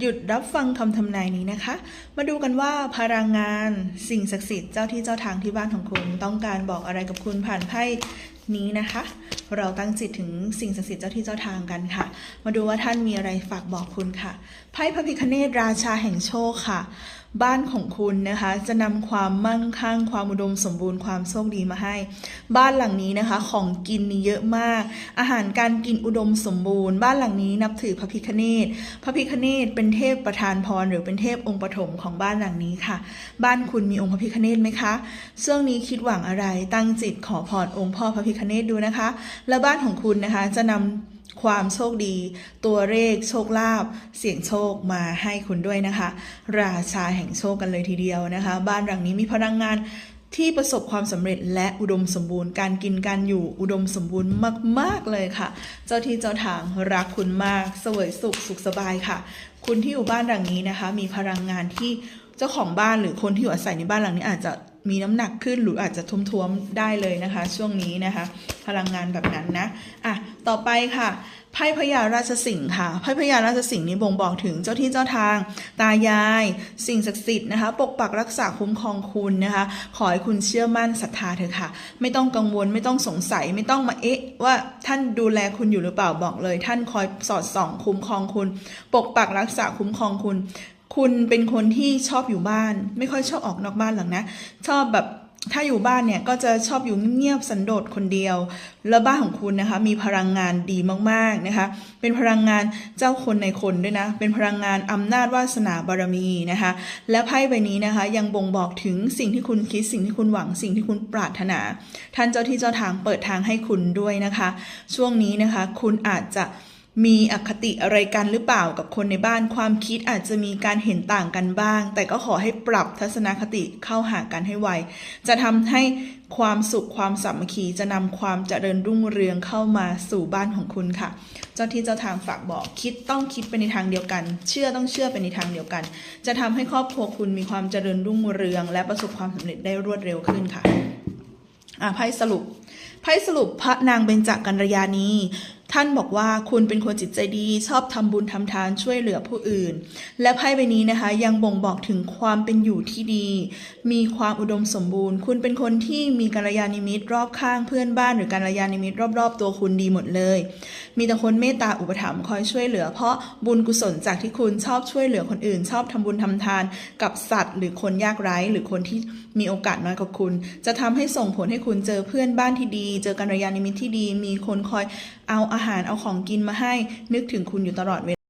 หยุดรับฟังคำทำนายนี้นะคะ มาดูกันว่าพลังงาน สิ่งศักดิ์สิทธิ์เจ้าที่เจ้าทางที่บ้านของคุณต้องการบอกอะไรกับคุณผ่านไพ่นี้นะคะ เราตั้งจิตถึงสิ่งศักดิ์สิทธิ์เจ้าที่เจ้าทางกันค่ะ มาดูว่าท่านมีอะไรฝากบอกคุณค่ะไพ่พระพิคเนตราชาแห่งโชคค่ะ บ้านของคุณนะคะจะนำความมั่งคั่ง ความอุดมสมบูรณ์ความโชคดีมาให้ บ้านหลังนี้นะคะของกินมีเยอะมาก อาหารการกินอุดมสมบูรณ์ บ้านหลังนี้นับถือพระพิคเนตพระพิคเนตเป็นเทพประธานพรหรือเป็นเทพองค์ปฐมของบ้านหลังนี้ค่ะ บ้านคุณมีองค์พระพิคเนตไหมคะช่วงนี้คิดหวังอะไรตั้งจิตขอพรองค์พ่อพระพิคเนตดูนะคะ และบ้านของคุณนะคะจะนำ ความโชคดี ตัวเลขโชคลาภเสี่ยงโชคมาให้คุณด้วยนะคะ ราชาแห่งโชคกันเลยทีเดียวนะคะ บ้านหลังนี้มีพลังงานที่ประสบความสำเร็จและอุดมสมบูรณ์การกินการอยู่อุดมสมบูรณ์มาก ๆ เลยค่ะ เจ้าที่เจ้าทางรักคุณมากสวยสุขสุขสบายค่ะ คุณที่อยู่บ้านหลังนี้นะคะ มีพลังงานที่เจ้าของบ้านหรือคนที่อยู่อาศัยในบ้านหลังนี้อาจจะ มีน้ำหนักขึ้นหรืออาจจะทุ่มๆได้เลยนะคะ ช่วงนี้นะคะ พลังงานแบบนั้นนะอะต่อไปค่ะไพ่พญาราชสิงห์ค่ะไพ่พญาราชสิงห์นี้บ่งบอกถึงเจ้าที่เจ้าทาง ตายาย สิ่งศักดิ์สิทธิ์นะคะปกปักรักษาคุ้มครองคุณนะคะ ขอให้คุณเชื่อมั่นศรัทธาเถอะค่ะ ไม่ต้องกังวลไม่ต้องสงสัยไม่ต้องมาเอ๊ะ ว่าท่านดูแลคุณอยู่หรือเปล่าบอกเลย ท่านคอยสอดส่องคุ้มครองคุณ ปกปักรักษาคุ้มครองคุณ คุณเป็นคนที่ชอบอยู่บ้าน ไม่ค่อยชอบออกนอกบ้านหรอกนะ ชอบแบบถ้าอยู่บ้านเนี่ยก็จะชอบอยู่เงียบสันโดษคนเดียว แล้วบ้านของคุณนะคะ มีพลังงานดีมากๆนะคะ เป็นพลังงานเจ้าคนในคนด้วยนะ เป็นพลังงานอำนาจวาสนาบารมีนะคะ และไพ่ใบนี้นะคะ ยังบ่งบอกถึงสิ่งที่คุณคิดสิ่งที่คุณหวังสิ่งที่คุณปรารถนา ท่านเจ้าที่เจ้าทางเปิดทางให้คุณด้วยนะคะ ช่วงนี้นะคะ คุณอาจจะ มีอคติอะไรกันหรือเปล่ากับคนในบ้านความคิดอาจจะมีการเห็นต่างกันบ้าง แต่ก็ขอให้ปรับทัศนคติเข้าหากันให้ไว จะทำให้ความสุขความสามัคคีจะนำความเจริญรุ่งเรืองเข้ามาสู่บ้านของคุณค่ะ เจ้าที่เจ้าทางฝากบอกคิดต้องคิดไปในทางเดียวกัน เชื่อต้องเชื่อไปในทางเดียวกัน จะทำให้ครอบครัวคุณมีความเจริญรุ่งเรือง และประสบความสำเร็จได้รวดเร็วขึ้นค่ะอะไพ่สรุปไพ่สรุปพระนางเบญจกัลยาณี ท่านบอกว่าคุณเป็นคนจิตใจดีชอบทำบุญทำทานช่วยเหลือผู้อื่น และไพ่ใบนี้นะคะ ยังบ่งบอกถึงความเป็นอยู่ที่ดี มีความอุดมสมบูรณ์ คุณเป็นคนที่มีกัลยาณมิตรรอบข้างเพื่อนบ้านหรือกัลยาณมิตรรอบๆ ตัวคุณดีหมดเลย มีแต่คนเมตตาอุปถัมภ์คอยช่วยเหลือ เพราะบุญกุศลจากที่คุณชอบช่วยเหลือคนอื่น ชอบทำบุญทำทาน กับสัตว์ หรือคนยากไร้หรือคนที่มีโอกาสน้อยกว่าคุณ จะทำให้ส่งผลให้คุณเจอเพื่อนบ้านที่ดี เจอกัลยาณมิตรที่ดี มีคนคอยเอาอาหารเอาของกินมาให้นึกถึงคุณอยู่ตลอดเวลา